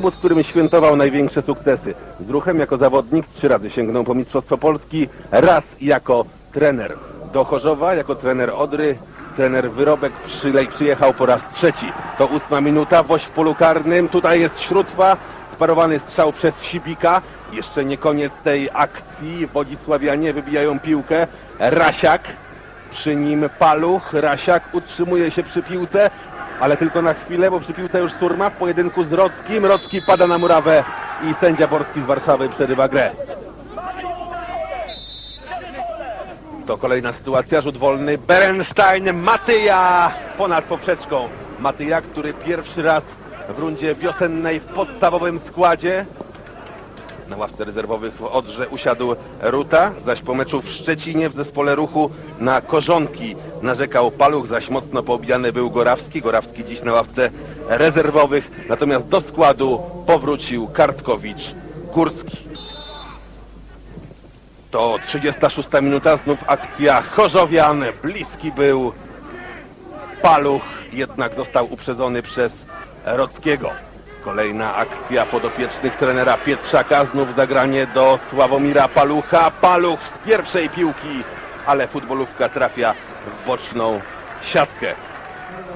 Klub, z którym świętował największe sukcesy. Z ruchem jako zawodnik trzy razy sięgnął po Mistrzostwo Polski, raz jako trener. Do Chorzowa jako trener Odry, trener Wyrobek przylej, przyjechał po raz trzeci. To ósma minuta, woź w polu karnym, tutaj jest Śrótwa, sparowany strzał przez Sibika. Jeszcze nie koniec tej akcji, Wodzisławianie wybijają piłkę, Rasiak, przy nim Paluch, Rasiak utrzymuje się przy piłce, ale tylko na chwilę, bo przy piłce już Surma w pojedynku z Rockim. Rocki pada na murawę i sędzia Borski z Warszawy przerywa grę. To kolejna sytuacja, rzut wolny. Berenstein, Matyja ponad poprzeczką. Matyja, który pierwszy raz w rundzie wiosennej w podstawowym składzie. Na ławce rezerwowych w Odrze usiadł Ruta, zaś po meczu w Szczecinie w zespole ruchu na korzonki narzekał Paluch, zaś mocno poobijany był Gorawski. Gorawski dziś na ławce rezerwowych, natomiast do składu powrócił Kartkowicz Górski. To 36 minuta, znów akcja Chorzowian. Bliski był Paluch, jednak został uprzedzony przez Rockiego. Kolejna akcja podopiecznych trenera Pietrzaka, znów zagranie do Sławomira Palucha. Paluch z pierwszej piłki, ale futbolówka trafia w boczną siatkę.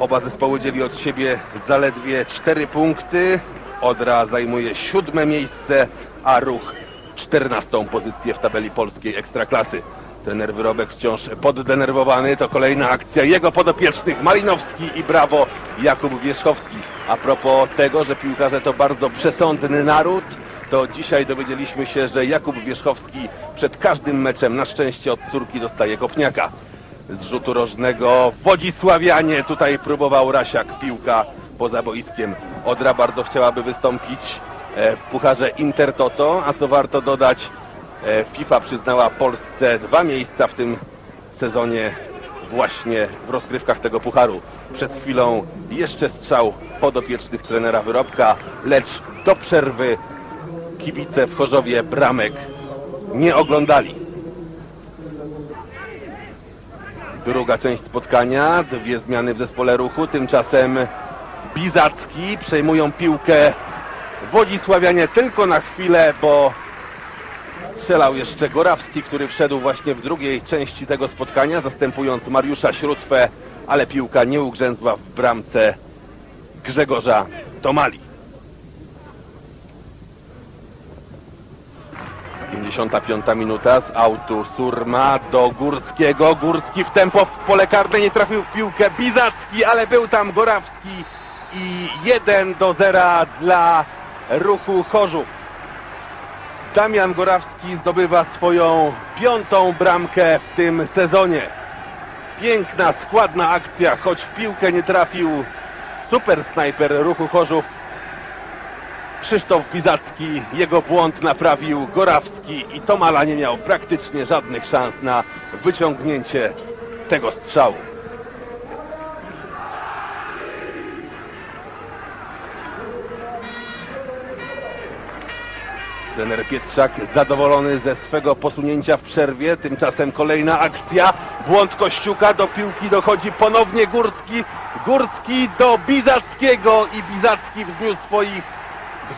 Oba zespoły dzieli od siebie zaledwie 4 punkty. Odra zajmuje siódme miejsce, a Ruch 14 pozycję w tabeli polskiej Ekstraklasy. Trener Wyrobek wciąż poddenerwowany. To kolejna akcja jego podopiecznych Malinowski i brawo Jakub Wierzchowski. A propos tego, że piłkarze to bardzo przesądny naród, to dzisiaj dowiedzieliśmy się, że Jakub Wierzchowski przed każdym meczem na szczęście od córki dostaje kopniaka. Z rzutu rożnego Wodzisławianie tutaj próbował Rasiak piłka poza boiskiem. Odra bardzo chciałaby wystąpić e, w pucharze Intertoto, a co warto dodać, e, FIFA przyznała Polsce dwa miejsca w tym sezonie właśnie w rozgrywkach tego pucharu. Przed chwilą jeszcze strzał podopiecznych trenera Wyrobka, lecz do przerwy kibice w Chorzowie bramek nie oglądali. Druga część spotkania, dwie zmiany w zespole ruchu, tymczasem Bizacki przejmują piłkę Wodzisławianie tylko na chwilę, bo strzelał jeszcze Gorawski, który wszedł właśnie w drugiej części tego spotkania, zastępując Mariusza Śrótwę, ale piłka nie ugrzęzła w bramce Grzegorza Tomali. 55 minuta z autu Surma do Górskiego. Górski w tempo w pole karne nie trafił w piłkę Bizacki, ale był tam Gorawski i 1 do 0 dla ruchu Chorzów. Damian Gorawski zdobywa swoją piątą bramkę w tym sezonie. Piękna, składna akcja, choć w piłkę nie trafił super snajper ruchu Chorzów Krzysztof Bizacki, jego błąd naprawił Gorawski i Tomala nie miał praktycznie żadnych szans na wyciągnięcie tego strzału. Trener Pietrzak zadowolony ze swego posunięcia w przerwie. Tymczasem kolejna akcja. Błąd Kościuka. Do piłki dochodzi ponownie Górski. Górski do Bizackiego i Bizacki w dniu swoich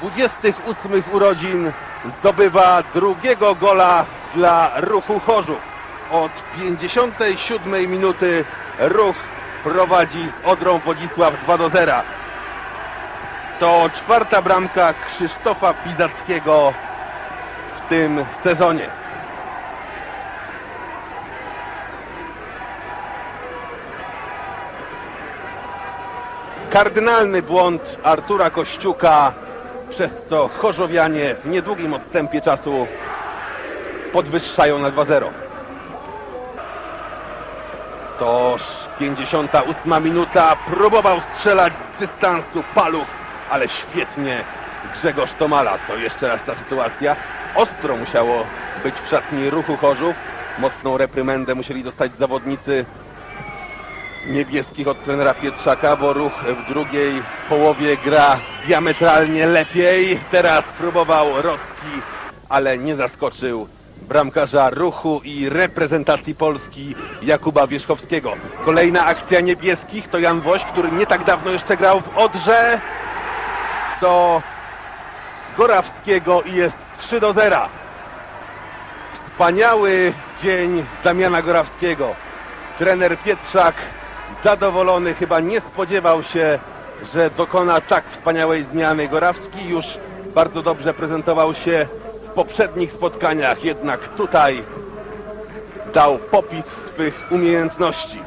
28 urodzin zdobywa drugiego gola dla ruchu Chorzów. Od 57 minuty ruch prowadzi z Odrą Wodzisław 2 do 0. To czwarta bramka Krzysztofa Bizackiego w tym sezonie. Kardynalny błąd Artura Kościuka, przez co Chorzowianie w niedługim odstępie czasu podwyższają na 2-0. Toż 58 minuta, próbował strzelać z dystansu Paluch, ale świetnie Grzegorz Tomala. To jeszcze raz ta sytuacja. Ostro musiało być w szatni ruchu Chorzów. Mocną reprymendę musieli dostać zawodnicy niebieskich od trenera Pietrzaka, bo ruch w drugiej połowie gra diametralnie lepiej. Teraz próbował Rocki, ale nie zaskoczył bramkarza ruchu i reprezentacji Polski Jakuba Wierzchowskiego. Kolejna akcja niebieskich to Jan Woś, który nie tak dawno jeszcze grał w Odrze. To Gorawskiego i jest 3 do 0. Wspaniały dzień Damiana Gorawskiego. Trener Pietrzak zadowolony, chyba nie spodziewał się, że dokona tak wspaniałej zmiany. Gorawski już bardzo dobrze prezentował się w poprzednich spotkaniach, jednak tutaj dał popis swych umiejętności.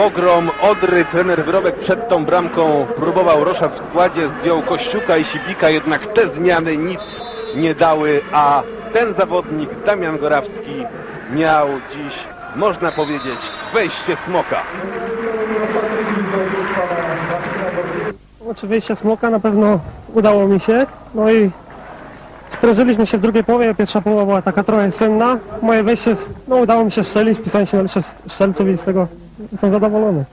Pogrom Odry, trener Wyrobek przed tą bramką próbował Rosza w składzie, zdjął Kościuka i Sibika, jednak te zmiany nic nie dały, a ten zawodnik, Damian Gorawski, miał dziś, można powiedzieć, wejście smoka. Oczywiście smoka na pewno udało mi się. No i sprężyliśmy się w drugiej połowie. Pierwsza połowa była taka trochę senna. Moje wejście, no udało mi się strzelić, pisałem się na liście strzelców i z tego jestem zadowolony.